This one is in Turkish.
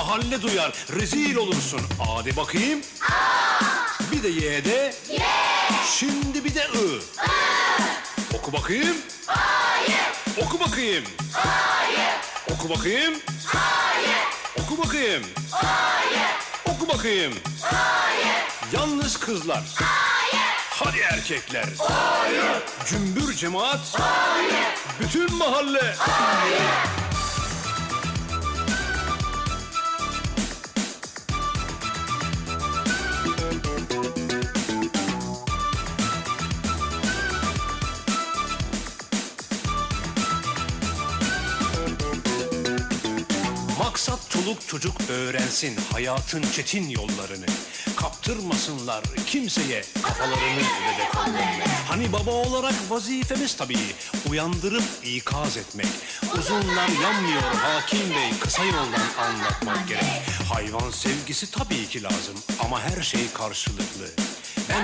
mahalle duyar, rezil olursun. A de bakayım. Bir de Y de. Şimdi bir de I. Oku bakayım. Oku bakayım. Oku bakayım. Oku bakayım. Oku bakayım. Yalnız kızlar. Hadi erkekler. Cümbür cemaat. Bütün mahalle. Maksat çoluk çocuk öğrensin hayatın çetin yollarını. Kaptırmasınlar kimseye kafalarını ve de kollarını. Hani baba olarak vazifemiz tabii uyandırıp ikaz etmek. Uzunlar yanmıyor hakim bey kısa yoldan anlatmak gerek. Hayvan sevgisi tabii ki lazım ama her şey karşılıklı.